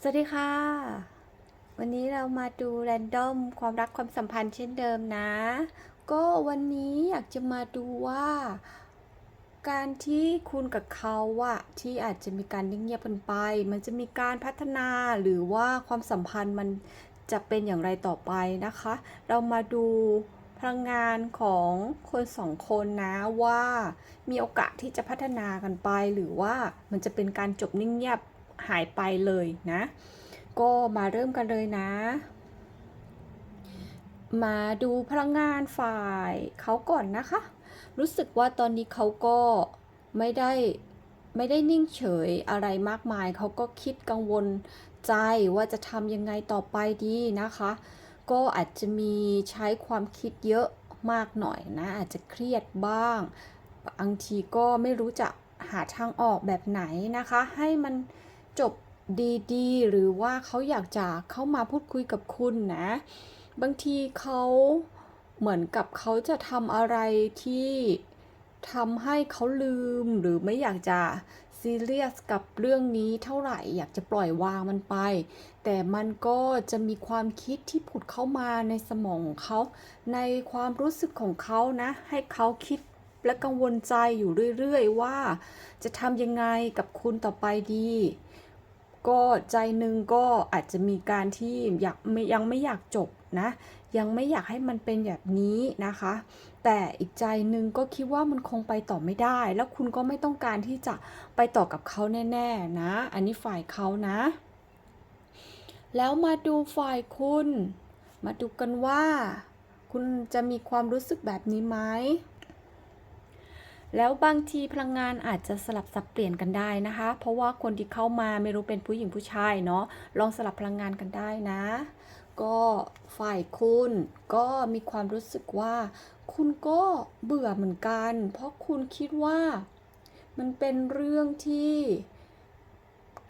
สวัสดีค่ะ วันนี้เรามาดูแรนดอมความรักความสัมพันธ์เช่นเดิมนะ ก็วันนี้อยากจะมาดูว่า การที่คุณกับเขาอะที่อาจจะมีการนิ่งเงียบกันไป มันจะมีการพัฒนาหรือว่าความสัมพันธ์มันจะเป็นอย่างไรต่อไปนะคะ เรามาดูพลังงานของคนสองคนนะว่ามีโอกาสที่จะพัฒนากันไป หรือว่ามันจะเป็นการจบนิ่งเงียบ หายไปเลยนะ ก็มาเริ่มกันเลยนะ มาดูพลังงานฝ่ายเขาก่อนนะคะ รู้สึกว่าตอนนี้เขาก็ไม่ได้ไม่ได้นิ่งเฉยอะไรมากมาย เขาก็คิดกังวลใจว่าจะทำยังไงต่อไปดีนะคะ ก็อาจจะมีใช้ความคิดเยอะมากหน่อยนะ อาจจะเครียดบ้างบางทีก็ไม่รู้จะหาทางออกแบบไหนนะคะ ให้มัน จบดีๆ หรือว่าเขาอยากจะเข้ามาพูดคุยกับคุณนะ บางทีเขาเหมือนกับเขาจะทำอะไรที่ทำให้เขาลืมหรือไม่อยากจะซีเรียสกับเรื่องนี้เท่าไหร่อยากจะปล่อยวางมันไป แต่มันก็จะมีความคิดที่ผุดเข้ามาในสมองของเขา ในความรู้สึกของเขานะ ให้เขาคิดและกังวลใจอยู่เรื่อย ๆ ว่า จะทำยังไงกับคุณต่อไปดี ก็ใจหนึ่งก็อาจจะมีการที่อยากยังไม่อยากจบนะ ยังไม่อยากให้มันเป็นแบบนี้นะคะ แต่อีกใจหนึ่งก็คิดว่ามันคงไปต่อไม่ได้ แล้วคุณก็ไม่ต้องการที่จะไปต่อกับเขาแน่ๆนะ อันนี้ฝ่ายเขานะ แล้วมาดูฝ่ายคุณ มาดูกันว่า คุณจะมีความรู้สึกแบบนี้ไหม แล้วบางทีพลังงานอาจจะสลับสับเปลี่ยนกันได้นะคะ เพราะว่าคนที่เข้ามาไม่รู้เป็นผู้หญิงผู้ชายเนาะลองสลับพลังงานกันได้นะ ก็ฝ่ายคุณก็มีความรู้สึกว่า คุณก็เบื่อเหมือนกัน เพราะคุณคิดว่ามันเป็นเรื่องที่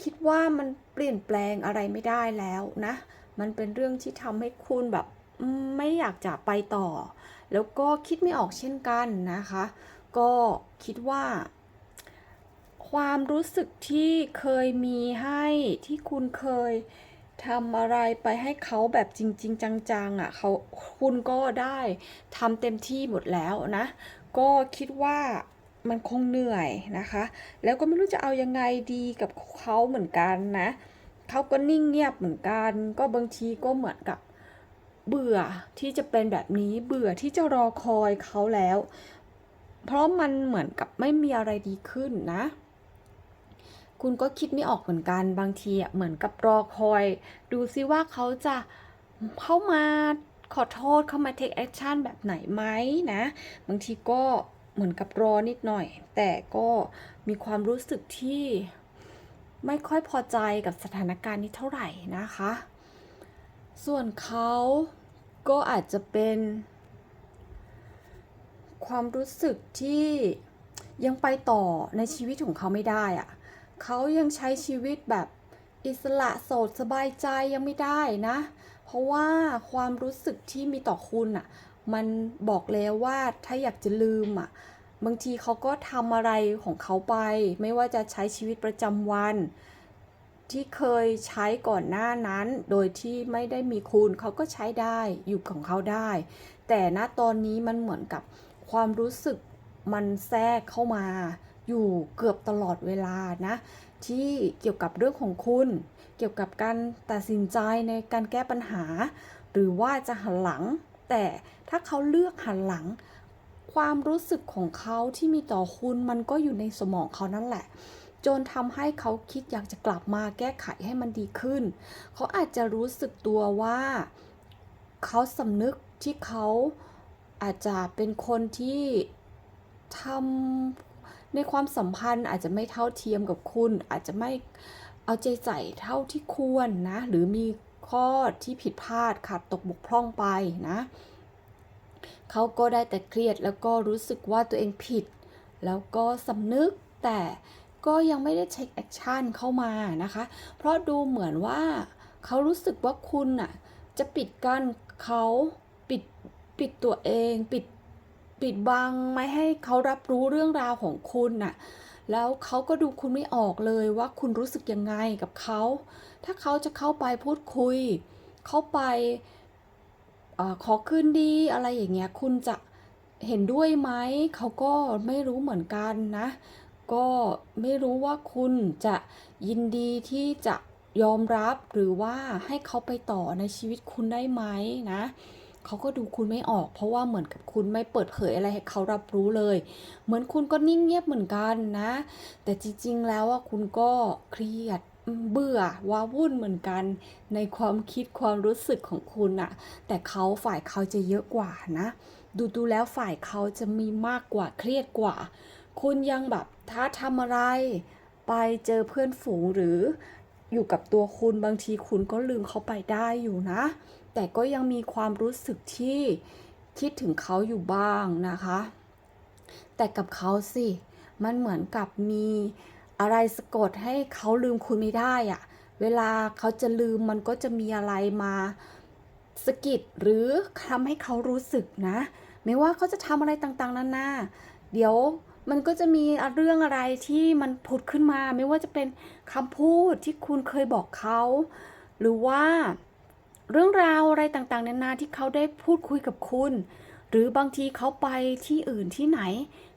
คิดว่ามันเปลี่ยนแปลงอะไรไม่ได้แล้วนะ มันเป็นเรื่องที่ทำให้คุณแบบไม่อยากจะไปต่อ แล้วก็คิดไม่ออกเช่นกันนะคะ ก็คิดว่า ความรู้สึกที่เคยมีให้ที่คุณเคยทำอะไรไปให้เขาแบบจริง ๆ จังๆอะเขาคุณก็ได้ทำเต็มที่หมดแล้วนะ ก็คิดว่ามันคงเหนื่อยนะคะ แล้วก็ไม่รู้จะเอายังไงดีกับเขาเหมือนกันนะเขาก็นิ่งเงียบเหมือนกัน ก็บางทีก็เหมือนกับเบื่อที่จะเป็นแบบนี้เบื่อที่จะรอคอยเขาแล้ว เพราะมันเหมือนกับไม่มีอะไรดีขึ้นนะ คุณก็คิดไม่ออกเหมือนกันบางทีอะเหมือนกับรอคอย ดูซิว่าเขาจะเข้ามาขอโทษเข้ามา take action แบบไหนไหมนะ บางทีก็เหมือนกับรอนิดหน่อย แต่ก็มีความรู้สึกที่ไม่ค่อยพอใจกับสถานการณ์นี้เท่าไหร่นะคะ ส่วนเขาก็อาจจะเป็น ความรู้สึกที่ยังไปต่อในชีวิตของเขาไม่ได้อะเขายังใช้ชีวิตแบบอิสระโสดสบายใจยังไม่ได้นะ เพราะว่าความรู้สึกที่มีต่อคุณอะมันบอกแล้วว่าถ้าอยากจะลืมอะบางทีเขาก็ทำอะไรของเขาไป ไม่ว่าจะใช้ชีวิตประจำวัน ที่เคยใช้ก่อนหน้านั้น โดยที่ไม่ได้มีคุณเขาก็ใช้ได้อยู่ของเขาได้ แต่ณตอนนี้มันเหมือนกับ ความรู้สึกมันแทรกเข้ามา อยู่เกือบตลอดเวลานะ ที่เกี่ยวกับเรื่องของคุณ เกี่ยวกับการตัดสินใจในการแก้ปัญหา หรือว่าจะหันหลัง แต่ถ้าเขาเลือกหันหลัง ความรู้สึกของเขาที่มีต่อคุณมันก็อยู่ในสมองเขานั่นแหละจนทำให้เขาคิดอยากจะกลับมาแก้ไขให้มันดีขึ้น เขาอาจจะรู้สึกตัวว่า เขาสำนึกที่เขา อาจจะเป็นคนที่ทำในความสัมพันธ์อาจจะไม่เท่าเทียมกับคุณ อาจจะไม่เอาใจใส่เท่าที่ควรนะ หรือมีข้อที่ผิดพลาดขาดตกบกพร่องไปนะเขาก็ได้แต่เครียดแล้วก็รู้สึกว่าตัวเองผิด แล้วก็สำนึกแต่ก็ยังไม่ได้เช็คแอคชั่นเข้ามานะคะ เพราะดูเหมือนว่าเขารู้สึกว่าคุณน่ะจะปิดกั้นเขา ปิดตัวเองปิดปิดบังไม่ให้เขารับรู้เรื่องราวของคุณน่ะแล้วเขาก็ดูคุณไม่ออกเลยว่าคุณรู้สึกยังไงกับเขา ถ้าเขาจะเข้าไปพูดคุย เข้าไปอขอคืนดีอะไรอย่างเงี้ยคุณจะเห็นด้วยไหมเขาก็ไม่รู้เหมือนกันนะ ก็ไม่รู้ว่าคุณจะยินดีที่จะยอมรับหรือว่าให้เขาไปต่อในชีวิตคุณได้ไหมนะ เขาก็ดูคุณไม่ออก เพราะว่าเหมือนกับคุณไม่เปิดเผยอะไรให้เขารับรู้เลย เหมือนคุณก็นิ่งเงียบเหมือนกันนะ แต่จริง ๆ แล้วว่าคุณก็เครียดเบื่อว้าวุ่นเหมือนกัน ในความคิดความรู้สึกของคุณอะแต่เขาฝ่ายเขาจะเยอะกว่านะ ดูดูแล้วฝ่ายเขาจะมีมากกว่าเครียดกว่า คุณยังแบบถ้าทำอะไร ไปเจอเพื่อนฝูงหรืออยู่กับตัวคุณบางทีคุณก็ลืมเขาไปได้อยู่นะ แต่ก็ยังมีความรู้สึกที่คิดถึงเขาอยู่บ้างนะคะ แต่กับเขาสิ มันเหมือนกับมีอะไรสะกดให้เขาลืมคุณไม่ได้อะเวลาเขาจะลืมมันก็จะมีอะไรมาสะกิดหรือทำให้เขารู้สึกนะ ไม่ว่าเขาจะทำอะไรต่างๆนานาเดี๋ยวมันก็จะมีเรื่องอะไรที่มันผุดขึ้นมา ไม่ว่าจะเป็นคำพูดที่คุณเคยบอกเขา หรือว่า เรื่องราวอะไรต่างๆ นานาที่เขาได้พูดคุยกับคุณ หรือบางทีเขาไปที่อื่นที่ไหน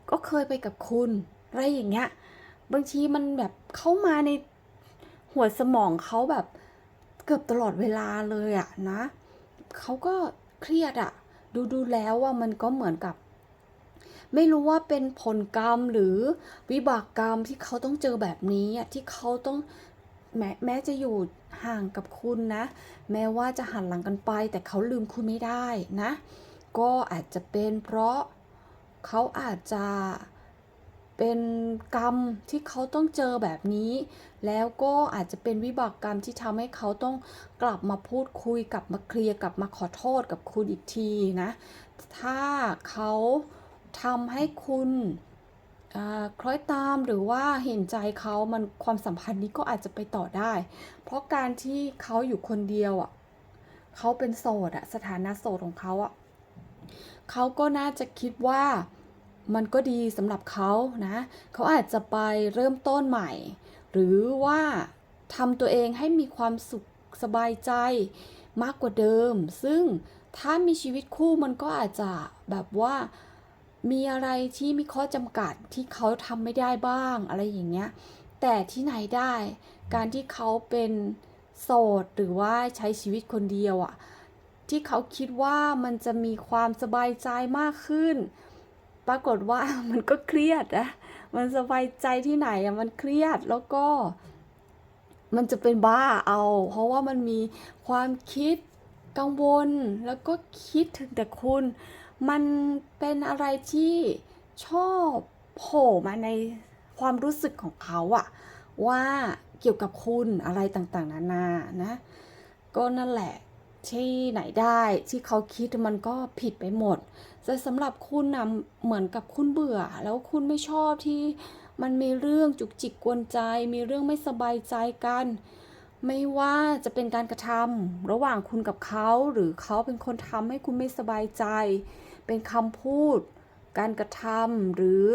ก็เคยไปกับคุณอะไรอย่างเงี้ยบางทีมันแบบเข้ามาในหัวสมองเขาแบบเกือบตลอดเวลาเลยอะนะเขาก็เครียดอะดูดูแล้วว่ามันก็เหมือนกับ ไม่รู้ว่าเป็นผลกรรมหรือวิบากกรรมที่เขาต้องเจอแบบนี้อะที่เขาต้องแม้แม้จะอยู่ ห่างกับคุณนะ แม้ว่าจะหันหลังกันไป แต่เขาลืมคุณไม่ได้นะ ก็อาจจะเป็นเพราะเขาอาจจะเป็นกรรมที่เขาต้องเจอแบบนี้ แล้วก็อาจจะเป็นวิบากกรรมที่ทำให้เขาต้องกลับมาพูดคุยกลับมาเคลียร์กลับมาขอโทษกับคุณอีกทีนะ ถ้าเขาทำให้คุณ คล้อยตามหรือว่าเห็นใจเขามันความสัมพันธ์นี้ก็อาจจะไปต่อได้ เพราะการที่เขาอยู่คนเดียวอะเขาเป็นโสดอะสถานะโสดของเขาอะเขาก็น่าจะคิดว่ามันก็ดีสำหรับเขานะเขาอาจจะไปเริ่มต้นใหม่ หรือว่าทำตัวเองให้มีความสุขสบายใจมากกว่าเดิม ซึ่งถ้ามีชีวิตคู่มันก็อาจจะแบบว่า มีอะไรที่มีข้อจำกัดที่เขาทำไม่ได้บ้างอะไรอย่างเงี้ย แต่ที่ไหนได้ การที่เขาเป็นโสดหรือว่าใช้ชีวิตคนเดียวอะที่เขาคิดว่ามันจะมีความสบายใจมากขึ้น ปรากฏว่ามันก็เครียดนะมันสบายใจที่ไหนอะมันเครียดแล้วก็ มันจะเป็นบ้าเอา เพราะว่ามันมีความคิดกังวลแล้วก็คิดถึงแต่คุณ มันเป็นอะไรที่ชอบโผล่มาในความรู้สึกของเขาอะว่าเกี่ยวกับคุณอะไรต่างๆ นานานะ ก็นั่นแหละที่ไหนได้ที่เขาคิดมันก็ผิดไปหมด แต่สำหรับคุณนะเหมือนกับคุณเบื่อ แล้วคุณไม่ชอบที่มันมีเรื่องจุกจิกกวนใจ มีเรื่องไม่สบายใจกัน ไม่ว่าจะเป็นการกระทำระหว่างคุณกับเขาหรือเขาเป็นคนทำให้คุณไม่สบายใจ เป็นคำพูด การกระทำหรือ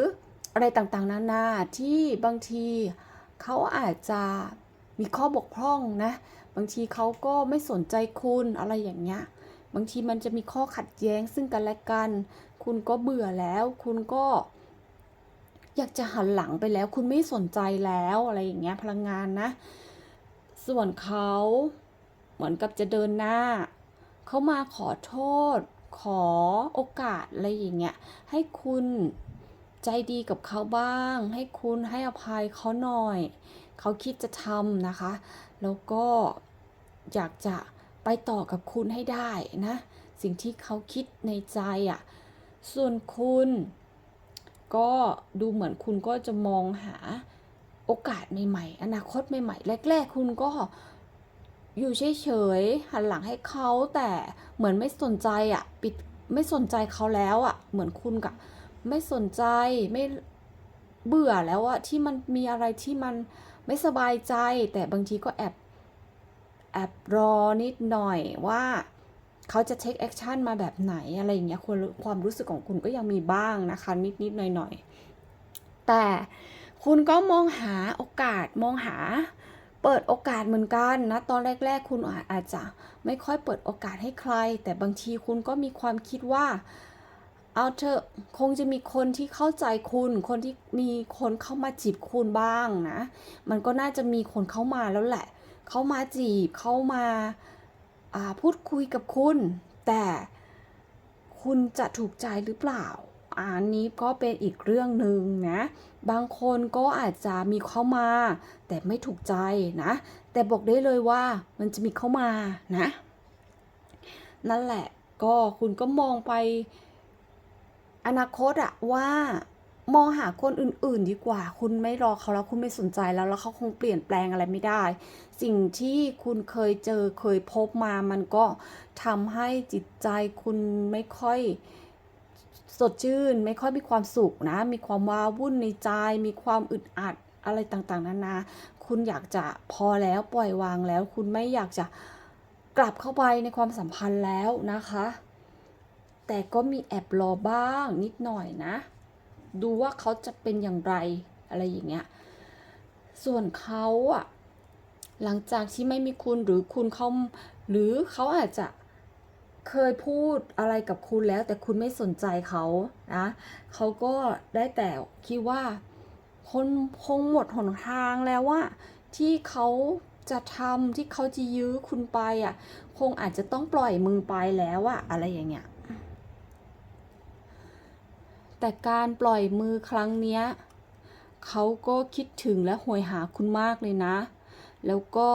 อะไรต่างๆ นานาที่บางทีเขาอาจจะมีข้อบกพร่องนะ บางทีเขาก็ไม่สนใจคุณอะไรอย่างเงี้ยบางทีมันจะมีข้อขัดแย้งซึ่งกันและกัน คุณก็เบื่อแล้ว คุณก็ อยากจะหันหลังไปแล้ว คุณไม่สนใจแล้วอะไรอย่างเงี้ยพลังงานนะ ส่วนเขาเหมือนกับจะเดินหน้า เขามาขอโทษ ขอโอกาสอะไรอย่างเงี้ย ให้คุณใจดีกับเขาบ้าง ให้คุณให้อภัยเขาหน่อย เขาคิดจะทำนะคะ แล้วก็อยากจะไปต่อกับคุณให้ได้นะ สิ่งที่เขาคิดในใจอะ่ะ ส่วนคุณ ก็ดูเหมือนคุณก็จะมองหา โอกาสใหม่ๆ อนาคตใหม่ๆ แรก ๆ คุณก็อยู่เฉยๆ หันหลังให้เขาแต่เหมือนไม่สนใจอะ่ะ ปิดไม่สนใจเขาแล้วอะ่ะ เหมือนคุณกับไม่สนใจไม่เบื่อแล้วอะที่มันมีอะไรที่มันไม่สบายใจ แต่บางทีก็แอบแอบรอนิดหน่อยว่าเขาจะ take action มาแบบไหนอะไรอย่างเงี้ยความความรู้สึกของคุณก็ยังมีบ้างนะคะ นิดนิดหน่อยหน่อยๆแต่ คุณก็มองหาโอกาสมองหา เปิดโอกาสเหมือนกันนะตอนแรก ๆ คุณอาอาจจะไม่ค่อยเปิดโอกาสให้ใคร แต่บางทีคุณก็มีความคิดว่าเอาเถอะคงจะมีคนที่เข้าใจคุณ คนที่มีคนเข้ามาจีบคุณบ้างนะ มันก็น่าจะมีคนเข้ามาแล้วแหละ เข้ามาจีบเข้ามาาพูดคุยกับคุณ แต่คุณจะถูกใจหรือเปล่า อันนี้ก็เป็นอีกเรื่องหนึ่งนะ บางคนก็อาจจะมีเข้ามา แต่ไม่ถูกใจนะ แต่บอกได้เลยว่ามันจะมีเข้ามานะ นั่นแหละก็คุณก็มองไปอนาคตอะว่ามองหาคนอื่นๆ ดีกว่า คุณไม่รอเขาแล้วคุณไม่สนใจแล้วแล้วเขาคงเปลี่ยนแปลงอะไรไม่ได้ สิ่งที่คุณเคยเจอเคยพบมามันก็ทำให้จิตใจคุณไม่ค่อย สดชื่น ไม่ค่อยมีความสุขนะ มีความว้าวุ่นในใจ มีความอึดอัดอะไรต่างๆนานา คุณอยากจะพอแล้วปล่อยวางแล้ว คุณไม่อยากจะกลับเข้าไปในความสัมพันธ์แล้วนะคะ แต่ก็มีแอบรอบ้างนิดหน่อยนะ ดูว่าเขาจะเป็นอย่างไรอะไรอย่างเงี้ย ส่วนเขาอะหลังจากที่ไม่มีคุณหรือคุณเขาหรือเขาอาจจะ เคยพูดอะไรกับคุณแล้ว แต่คุณไม่สนใจเขานะเขาก็ได้แต่คิดว่า คนคงหมดหนทางแล้วว่า ที่เขาจะทำที่เขาจะยื้อคุณไปอะ คงอาจจะต้องปล่อยมือไปแล้วอะอะไรอย่างเงี้ยแต่การปล่อยมือครั้งเนี้ยเขาก็คิดถึงและหวยหาคุณมากเลยนะ แล้วก็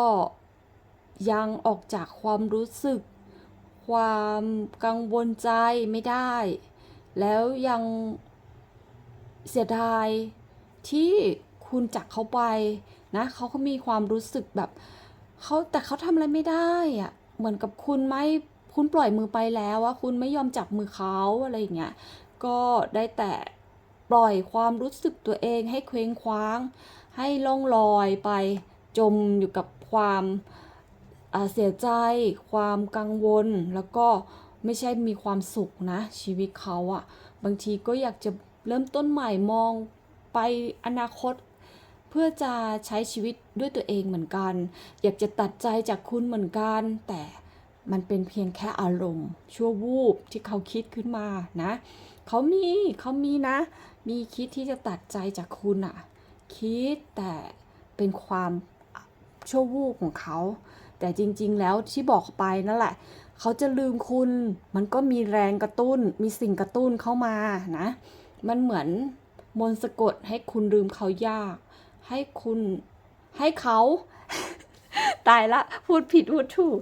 ยังออกจากความรู้สึก ความกังวลใจไม่ได้ แล้วยังเสียดายที่คุณจากเขาไปนะเขาก็มีความรู้สึกแบบเขาแต่เขาทำอะไรไม่ได้อะเหมือนกับคุณไม่คุณปล่อยมือไปแล้วอะคุณไม่ยอมจับมือเขาอะไรอย่างเงี้ยก็ได้แต่ปล่อยความรู้สึกตัวเองให้เคว้งคว้าง ให้ล่องลอยไปจมอยู่กับความ เสียใจ ความกังวล แล้วก็ไม่ใช่มีความสุขนะ ชีวิตเขาอะบางทีก็อยากจะเริ่มต้นใหม่มองไปอนาคต เพื่อจะใช้ชีวิตด้วยตัวเองเหมือนกัน อยากจะตัดใจจากคุณเหมือนกัน แต่มันเป็นเพียงแค่อารมณ์ ชั่ววูบที่เขาคิดขึ้นมานะเขามีเขามีนะ มีคิดที่จะตัดใจจากคุณอะคิดแต่เป็นความชั่ววูบของเขา แต่จริง ๆ แล้วที่บอกไปนั่นแหละ เขาจะลืมคุณ มันก็มีแรงกระตุ้น มีสิ่งกระตุ้นเข้ามานะ มันเหมือนมนต์สะกดให้คุณลืมเขายาก ให้คุณให้เขาตายละพูดผิดพูดถูก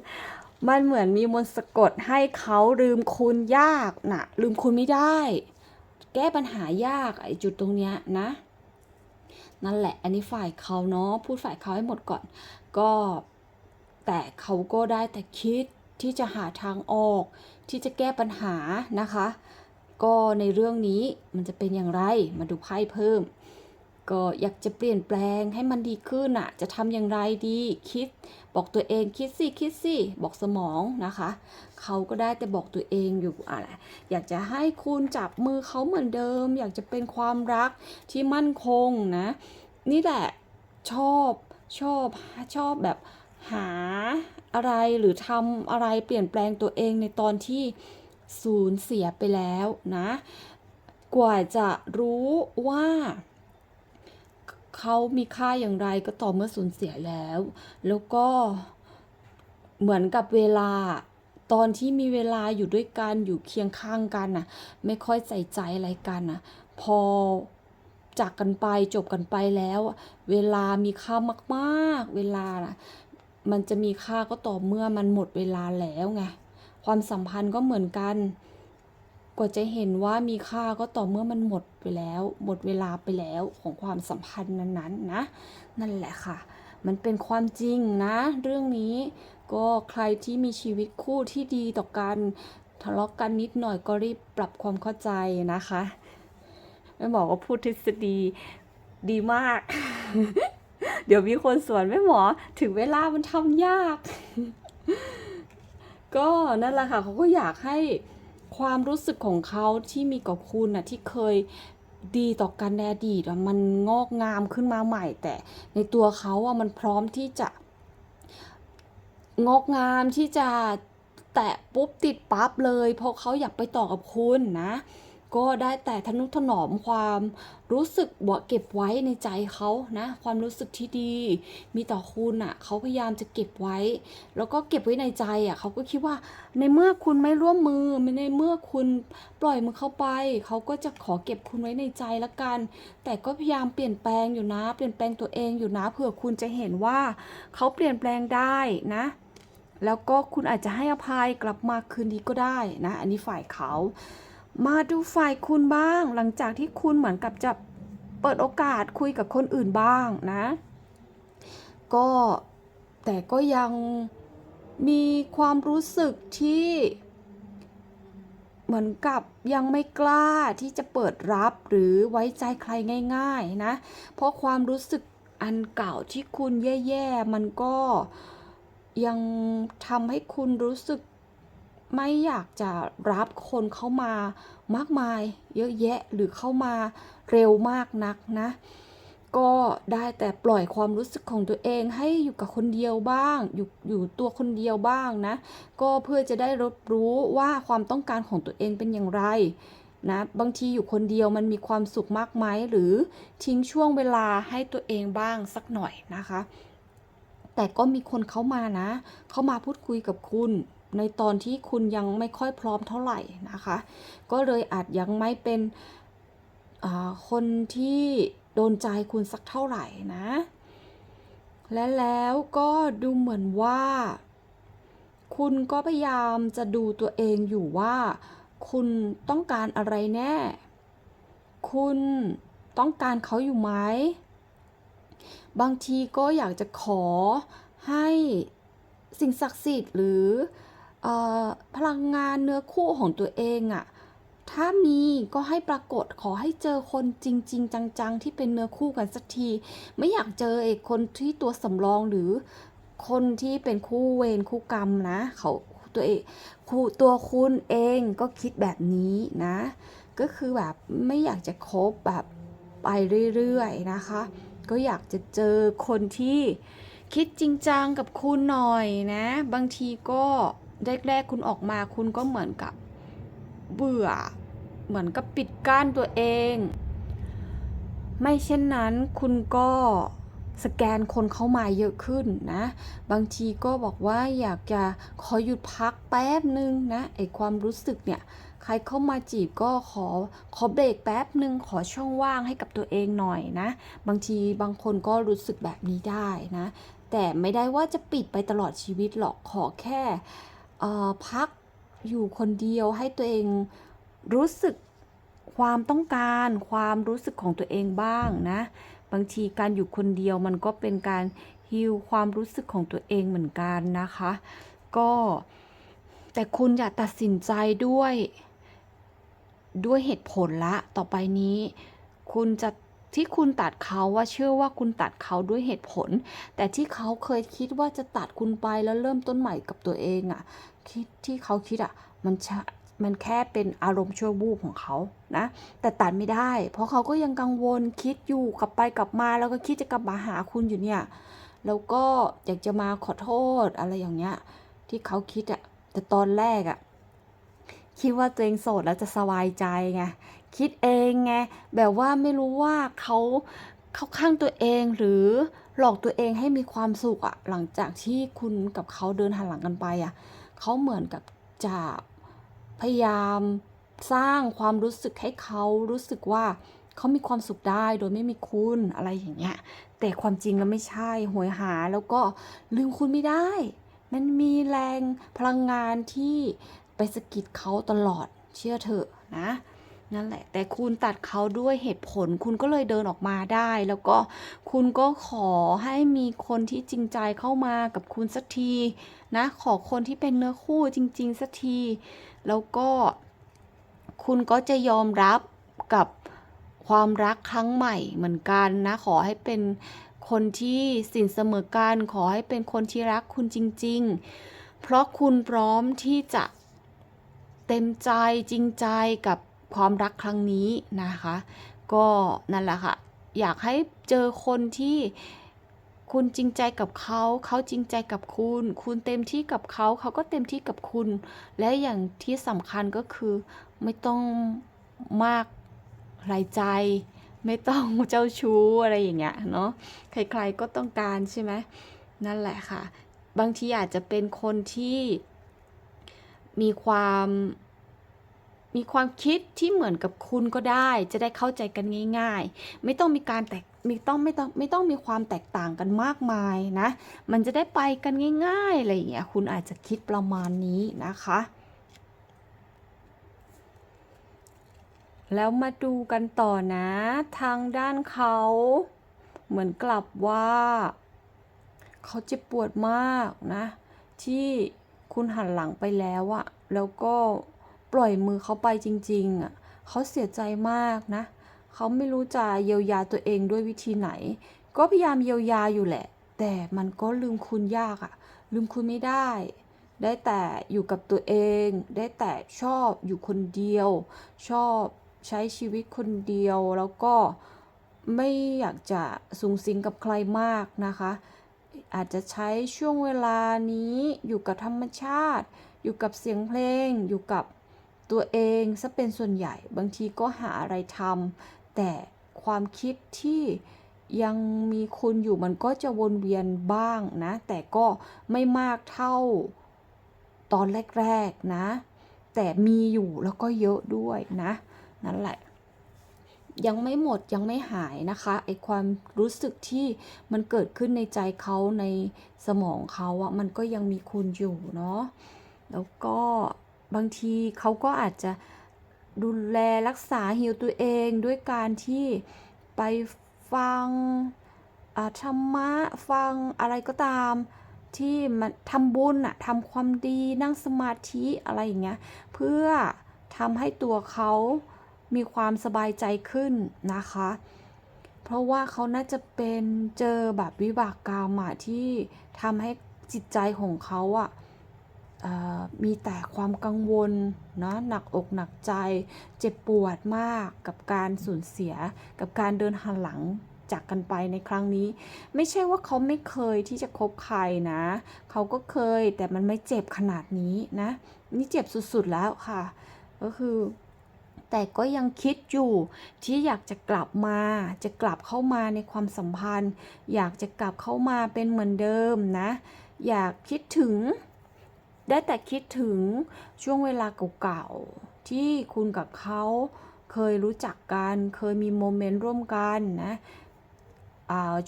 มันเหมือนมีมนต์สะกดให้เขาลืมคุณยากนะลืมคุณไม่ได้ แก้ปัญหายากไอ้จุดตรงเนี้ยนะ นั่นแหละ อันนี้ฝ่ายเขาเนาะพูดฝ่ายเขาให้หมดก่อน ก็ แต่เขาก็ได้แต่คิดที่จะหาทางออก ที่จะแก้ปัญหานะคะ ก็ในเรื่องนี้มันจะเป็นอย่างไรมาดูไพ่เพิ่ม ก็อยากจะเปลี่ยนแปลงให้มันดีขึ้นอะจะทำอย่างไรดีคิด บอกตัวเองคิดสิคิดสิบอกสมองนะคะ เขาก็ได้แต่บอกตัวเองอยู่อะไรอยากจะให้คุณจับมือเขาเหมือนเดิม อยากจะเป็นความรักที่มั่นคงนะ นี่แหละชอบชอบชอบแบบ หาอะไรหรือทำอะไรเปลี่ยนแปลงตัวเองในตอนที่สูญเสียไปแล้วนะ กว่าจะรู้ว่า เขามีค่าอย่างไรก็ต่อเมื่อสูญเสียแล้ว แล้วก็เหมือนกับเวลาตอนที่มีเวลาอยู่ด้วยกันอยู่เคียงข้างกันน่ะ ไม่ค่อยใส่ใจอะไรกันน่ะ พอจากกันไปจบกันไปแล้ว เวลามีค่ามาก ๆ เวลาน่ะ มันจะมีค่าก็ต่อเมื่อมันหมดเวลาแล้วไง ความสัมพันธ์ก็เหมือนกัน กว่าจะเห็นว่ามีค่าก็ต่อเมื่อมันหมดไปแล้ว หมดเวลาไปแล้วของความสัมพันธ์นั้นๆนะ นั่นแหละค่ะ มันเป็นความจริงนะ เรื่องนี้ก็ใครที่มีชีวิตคู่ที่ดีต่อกันทะเลาะกันนิดหน่อยก็รีบปรับความเข้าใจนะคะแม่หมอก็พูดทฤษฎีดีมาก เดี๋ยวมีคนสวนแม่หมอ ถึงเวลามันทำยาก ก็นั่นแหละค่ะเขาก็อยากให้ความรู้สึกของเขาที่มีกับคุณน่ะที่เคยดีต่อกันในอดีตอะมันงอกงามขึ้นมาใหม่ แต่ในตัวเขาอะมันพร้อมที่จะ งอกงามที่จะแตะปุ๊บติดปั๊บเลย เพราะเขาอยากไปต่อกับคุณนะ ก็ได้แต่ทนุถนอมความรู้สึกบวเก็บไว้ในใจเขานะ ความรู้สึกที่ดี มีต่อคุณอะเขาพยายามจะเก็บไว้ แล้วก็เก็บไว้ในใจอะเขาก็คิดว่าในเมื่อคุณไม่ร่วมมือในเมื่อคุณปล่อยมือเข้าไป เขาก็จะขอเก็บคุณไว้ในใจละกัน แต่ก็พยายามเปลี่ยนแปลงอยู่นะ เปลี่ยนแปลงตัวเองอยู่นะเผื่อคุณจะเห็นว่าเขาเปลี่ยนแปลงได้นะแล้วก็คุณอาจจะให้อภัยกลับมาคืนดีก็ได้นะ อันนี้ฝ่ายเขา มาดูฝ่ายคุณบ้าง หลังจากที่คุณเหมือนกับจะเปิดโอกาสคุยกับคนอื่นบ้างนะ ก็แต่ก็ยังมีความรู้สึกที่ เหมือนกับยังไม่กล้าที่จะเปิดรับหรือไว้ใจใครง่าย ๆนะ เพราะความรู้สึกอันเก่าที่คุณแย่ๆมันก็ยังทำให้คุณรู้สึก ไม่อยากจะรับคนเข้ามามากมาย เยอะแยะหรือเข้ามาเร็วมากนักนะ ก็ได้แต่ปล่อยความรู้สึกของตัวเองให้อยู่กับคนเดียวบ้าง อยู่อยู่ตัวคนเดียวบ้างนะ ก็เพื่อจะได้รับรู้ว่าความต้องการของตัวเองเป็นอย่างไรนะบางทีอยู่คนเดียวมันมีความสุขมากไหมหรือทิ้งช่วงเวลาให้ตัวเองบ้างสักหน่อยนะคะ แต่ก็มีคนเข้ามานะ เข้ามาพูดคุยกับคุณ ในตอนที่คุณยังไม่ค่อยพร้อมเท่าไหร่นะคะ ก็เลยอาจยังไม่เป็นคนที่โดนใจคุณสักเท่าไหร่นะ และแล้วก็ดูเหมือนว่า คุณก็พยายามจะดูตัวเองอยู่ว่า คุณต้องการอะไรแน่ คุณต้องการเขาอยู่ไหม บางทีก็อยากจะขอให้สิ่งศักดิ์สิทธิ์หรือ พลังงานเนื้อคู่ของตัวเองอะถ้ามีก็ให้ปรากฏขอให้เจอคนจริง ๆ จัง ๆ ที่เป็นเนื้อคู่กันสักที ไม่อยากเจอไอ้คนที่ตัวสำรองหรือคนที่เป็นคู่เวรคู่กรรมนะ เขาตัวเองคู่ตัวคุณเองก็คิดแบบนี้นะ ก็คือแบบไม่อยากจะคบแบบไปเรื่อยๆนะคะ ก็อยากจะเจอคนที่คิดจริงจังกับคุณหน่อยนะ บางทีก็ แรกๆคุณออกมาคุณก็เหมือนกับเบื่อ เหมือนกับปิดกั้นตัวเอง ไม่เช่นนั้นคุณก็สแกนคนเข้ามาเยอะขึ้นนะ บางทีก็บอกว่าอยากจะขอหยุดพักแป๊บนึงนะไอความรู้สึกเนี่ย ใครเข้ามาจีบก็ขอขอเบรกแป๊บหนึ่งขอช่องว่างให้กับตัวเองหน่อยนะ บางทีบางคนก็รู้สึกแบบนี้ได้นะ แต่ไม่ได้ว่าจะปิดไปตลอดชีวิตหรอกขอแค่ พักอยู่คนเดียวให้ตัวเองรู้สึกความต้องการความรู้สึกของตัวเองบ้างนะ บางทีการอยู่คนเดียวมันก็เป็นการฮิลความรู้สึกของตัวเองเหมือนกันนะคะ ก็แต่คุณอย่าตัดสินใจด้วยด้วยเหตุผลละ ต่อไปนี้ คุณจะ ที่คุณตัดเขาว่าเชื่อว่าคุณตัดเขาด้วยเหตุผล แต่ที่เขาเคยคิดว่าจะตัดคุณไปแล้วเริ่มต้นใหม่กับตัวเองอะ่ะคิดที่เขาคิดอะ่ะมันชมันแค่เป็นอารมณ์ชั่ววูบของเขานะ แต่ตัดไม่ได้ เพราะเขาก็ยังกังวลคิดอยู่กลับไปกลับมาแล้วก็คิดจะกลับมาหาคุณอยู่เนี่ย แล้วก็อยากจะมาขอโทษอะไรอย่างเงี้ย ที่เขาคิดอะแต่ตอนแรกอะคิดว่าตัวเองโสดแล้วจะสบายใจไง คิดเองไงแบบว่าไม่รู้ว่าเขาเข้าข้างตัวเองหรือหลอกตัวเองให้มีความสุขอะหลังจากที่คุณกับเขาเดินหันหลังกันไปอะเขาเหมือนกับจะพยายามสร้างความรู้สึกให้เขารู้สึกว่าเขามีความสุขได้โดยไม่มีคุณอะไรอย่างเงี้ย แต่ความจริงแล้วไม่ใช่หวยหาแล้วก็ลืมคุณไม่ได้ มันมีแรงพลังงานที่ไปสะกิดเขาตลอดเชื่อเถอะนะ นั่นแหละ แต่คุณตัดเขาด้วยเหตุผล คุณก็เลยเดินออกมาได้ แล้วก็คุณก็ขอให้มีคนที่จริงใจเข้ามากับคุณสักทีนะ ขอคนที่เป็นเนื้อคู่จริง ๆ สักที แล้วก็คุณก็จะยอมรับกับความรักครั้งใหม่เหมือนกันนะ ขอให้เป็นคนที่สินเสมอกัน ขอให้เป็นคนที่รักคุณจริง ๆ เพราะคุณพร้อมที่จะเต็มใจจริงใจกับ ความรักครั้งนี้นะคะ ก็นั่นแหละค่ะ อยากให้เจอคนที่คุณจริงใจกับเขา เขาจริงใจกับคุณ คุณเต็มที่กับเขา เขาก็เต็มที่กับคุณ และอย่างที่สำคัญก็คือไม่ต้องมากรายใจ ไม่ต้องเจ้าชู้อะไรอย่างเงี้ยเนาะ ใครๆก็ต้องการใช่ไหม นั่นแหละค่ะ บางทีอาจจะเป็นคนที่มีความ มีความคิดที่เหมือนกับคุณก็ได้ จะได้เข้าใจกันง่าย ๆ ไม่ต้องมีการแตกมีต้องไม่ต้องไม่ต้องมีความแตกต่างกันมากมายนะ มันจะได้ไปกันง่ายๆอะไรอย่างเงี้ยคุณอาจจะคิดประมาณนี้นะคะ แล้วมาดูกันต่อนะ ทางด้านเขาเหมือนกลับว่า เขาเจ็บปวดมากนะ ที่คุณหันหลังไปแล้วอะแล้วก็ ปล่อยมือเขาไปจริงๆอะเขาเสียใจมากนะ เขาไม่รู้จะเยียวยาตัวเองด้วยวิธีไหน ก็พยายามเยียวยาอยู่แหละ แต่มันก็ลืมคุณยากอะลืมคุณไม่ได้ ได้แต่อยู่กับตัวเอง ได้แต่ชอบอยู่คนเดียว ชอบใช้ชีวิตคนเดียว แล้วก็ไม่อยากจะสูงสิงกับใครมากนะคะ อาจจะใช้ช่วงเวลานี้อยู่กับธรรมชาติ อยู่กับเสียงเพลง อยู่กับ ตัวเองซะเป็นส่วนใหญ่บางทีก็หาอะไรทำแต่ความคิดที่ยังมีคุณอยู่มันก็จะวนเวียนบ้างนะ แต่ก็ไม่มากเท่าตอนแรกๆนะ แต่มีอยู่แล้วก็เยอะด้วยนะ นั่นแหละยังไม่หมดยังไม่หายนะคะไอความรู้สึกที่มันเกิดขึ้นในใจเขาในสมองเขาอะมันก็ยังมีคุณอยู่เนาะแล้วก็ บางทีเขาก็อาจจะดูแลรักษาฮิวตัวเองด้วยการที่ไปฟังธรรมะฟังอะไรก็ตามที่มันทำบุญอะทำความดีนั่งสมาธิอะไรอย่างเงี้ยเพื่อทำให้ตัวเขามีความสบายใจขึ้นนะคะ เพราะว่าเขาน่าจะเป็นเจอแบบวิบากกรรมอะที่ทำให้จิตใจของเขาอะเอ่อ มีแต่ความกังวลเนาะหนักอกหนักใจ เจ็บปวดมากกับการสูญเสีย กับการเดินหันหลังจากกันไปในครั้งนี้ ไม่ใช่ว่าเขาไม่เคยที่จะคบใครนะ เขาก็เคยแต่มันไม่เจ็บขนาดนี้นะ นี่เจ็บสุดๆแล้วค่ะ ก็คือแต่ก็ยังคิดอยู่ที่อยากจะกลับมา จะกลับเข้ามาในความสัมพันธ์ อยากจะกลับเข้ามาเป็นเหมือนเดิมนะ อยากคิดถึง ได้แต่คิดถึงช่วงเวลาเก่าๆ ที่คุณกับเขาเคยรู้จักกัน เคยมีโมเมนต์ร่วมกันนะ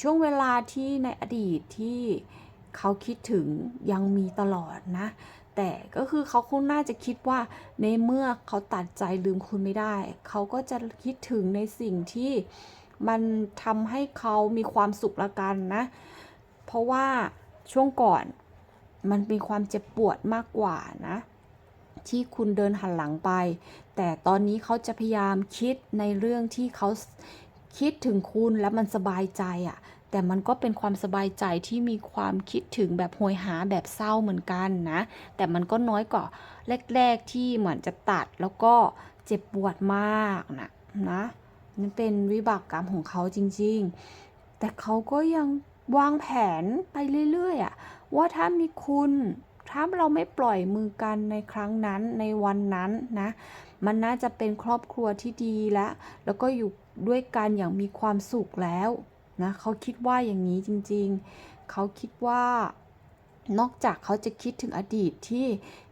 ช่วงเวลาที่ในอดีตที่เขาคิดถึงยังมีตลอดนะ แต่ก็คือเขาคงน่าจะคิดว่าในเมื่อเขาตัดใจลืมคุณไม่ได้ เขาก็จะคิดถึงในสิ่งที่มันทำให้เขามีความสุขละกันนะ เพราะว่าช่วงก่อน มันมีความเจ็บปวดมากกว่านะ ที่คุณเดินหันหลังไป แต่ตอนนี้เขาจะพยายามคิดในเรื่องที่เขาคิดถึงคุณแล้วมันสบายใจอะ่ะ แต่มันก็เป็นความสบายใจที่มีความคิดถึงแบบโหยหาแบบเศร้าเหมือนกันนะ แต่มันก็น้อยกว่าแรกๆที่เหมือนจะตัดแล้วก็เจ็บปวดมากนะนะนั่นเป็นวิบากกรรมของเขาจริง ๆ แต่เขาก็ยังวางแผนไปเรื่อยๆอะ ว่าถ้ามีคุณถ้าเราไม่ปล่อยมือกันในครั้งนั้นในวันนั้นนะ มันน่าจะเป็นครอบครัวที่ดีแล้วแล้วก็อยู่ด้วยกันอย่างมีความสุขแล้วนะเขาคิดว่าอย่างนี้จริงๆ เขาคิดว่านอกจากเขาจะคิดถึงอดีตที่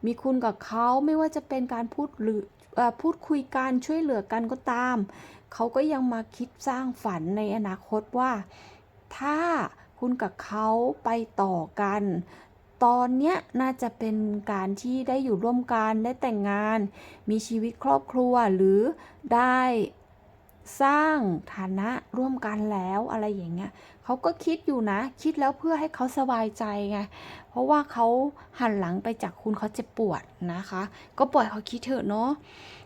มีคุณกับเขาไม่ว่าจะเป็นการพูดหรือเอ่อพูดคุยกันช่วยเหลือกันก็ตาม เขาก็ยังมาคิดสร้างฝันในอนาคตว่า ถ้า คุณกับเขาไปต่อกัน ตอนเนี้ยน่าจะเป็นการที่ได้อยู่ร่วมกันได้แต่งงาน มีชีวิตครอบครัวหรือได้สร้างฐานะร่วมกันแล้วอะไรอย่างเงี้ยเขาก็คิดอยู่นะ คิดแล้วเพื่อให้เขาสบายใจไง เพราะว่าเขาหันหลังไปจากคุณเขาเจ็บปวดนะคะ ก็ปล่อยเขาคิดเถอะเนาะ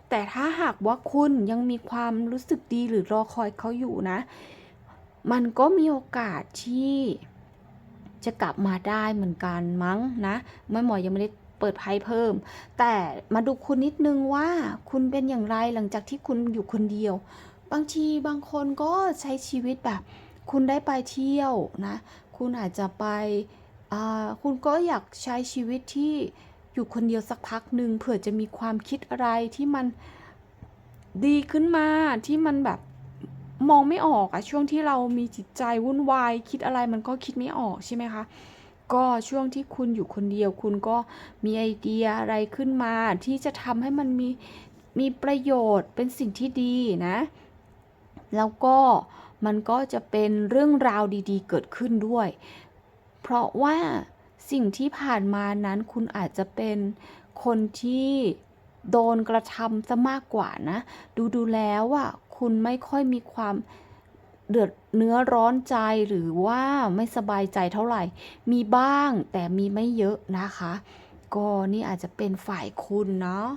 แต่ถ้าหากว่าคุณยังมีความรู้สึกดีหรือรอคอยเขาอยู่นะ มันก็มีโอกาสที่จะกลับมาได้เหมือนกันมั้งนะไม่หมอยังไม่ได้เปิดไพ่เพิ่ม แต่มาดูคุณนิดนึงว่าคุณเป็นอย่างไรหลังจากที่คุณอยู่คนเดียว บางทีบางคนก็ใช้ชีวิตแบบ คุณได้ไปเที่ยวนะ คุณอาจจะไปคุณก็อยากใช้ชีวิตที่อยู่คนเดียวสักพักหนึ่งเผื่อจะมีความคิดอะไรที่มันดีขึ้นมาที่มันแบบ มองไม่ออกอะช่วงที่เรามีจิตใจวุ่นวาย คิดอะไรมันก็คิดไม่ออกใช่ไหมคะ ก็ช่วงที่คุณอยู่คนเดียว คุณก็มีไอเดียอะไรขึ้นมา ที่จะทำให้มันมีมีประโยชน์เป็นสิ่งที่ดีนะ แล้วก็มันก็จะเป็นเรื่องราวดีๆ เกิดขึ้นด้วย เพราะว่าสิ่งที่ผ่านมานั้นคุณอาจจะเป็นคนที่โดนกระทำซะมากกว่านะ ดูดูแล้วอะ คุณไม่ค่อยมีความเดือดเนื้อร้อนใจหรือว่าไม่สบายใจเท่าไหร่ มีบ้างแต่มีไม่เยอะนะคะ ก็นี่อาจจะเป็นฝ่ายคุณเนาะ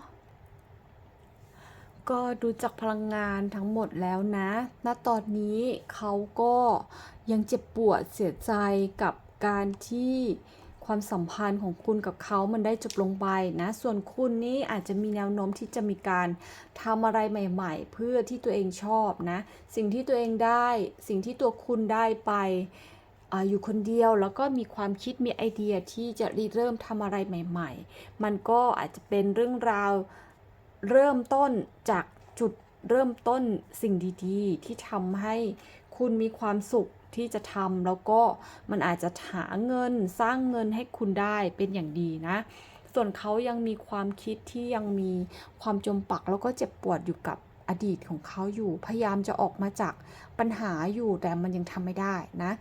ก็ดูจากพลังงานทั้งหมดแล้วนะ ณ ตอนนี้เขาก็ยังเจ็บปวดเสียใจกับการที่ ความสัมพันธ์ของคุณกับเขามันได้จบลงไปนะส่วนคุณนี่อาจจะมีแนวโน้มที่จะมีการทำอะไรใหม่ ๆ เพื่อที่ตัวเองชอบนะสิ่งที่ตัวเองได้ สิ่งที่ตัวคุณได้ไปออยู่คนเดียวแล้วก็มีความคิดมีไอเดียที่จะริเริ่มทำอะไรใหม่ ๆ มันก็อาจจะเป็นเรื่องราวเริ่มต้นจากจุดเริ่มต้นสิ่งดีๆ ที่ทำให้คุณมีความสุข ที่จะทำแล้วก็มันอาจจะหาเงินสร้างเงินให้คุณได้เป็นอย่างดีนะ ส่วนเขายังมีความคิดที่ยังมีความจมปักแล้วก็เจ็บปวดอยู่กับอดีตของเขาอยู่ พยายามจะออกมาจากปัญหาอยู่แต่มันยังทำไม่ได้นะ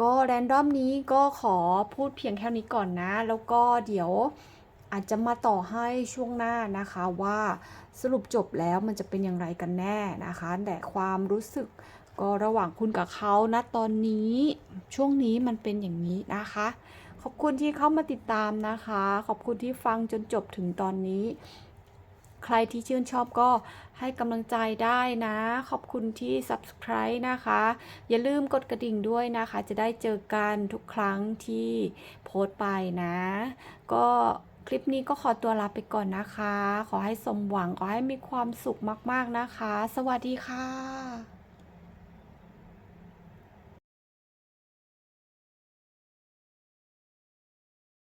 ก็แรนดอมนี้ก็ขอพูดเพียงแค่นี้ก่อนนะ แล้วก็เดี๋ยวอาจจะมาต่อให้ช่วงหน้านะคะว่าสรุปจบแล้วมันจะเป็นอย่างไรกันแน่นะคะ แต่ความรู้สึก ก็ระหว่างคุณกับเขานะตอนนี้ช่วงนี้มันเป็นอย่างนี้นะคะ ขอบคุณที่เข้ามาติดตามนะคะ ขอบคุณที่ฟังจนจบถึงตอนนี้ ใครที่ชื่นชอบก็ให้กำลังใจได้นะ ขอบคุณที่ subscribe นะคะ อย่าลืมกดกระดิ่งด้วยนะคะ จะได้เจอกันทุกครั้งที่โพสต์ไปนะ ก็คลิปนี้ก็ขอตัวลาไปก่อนนะคะ ขอให้สมหวัง ขอให้มีความสุขมาก ๆ นะคะ สวัสดีค่ะ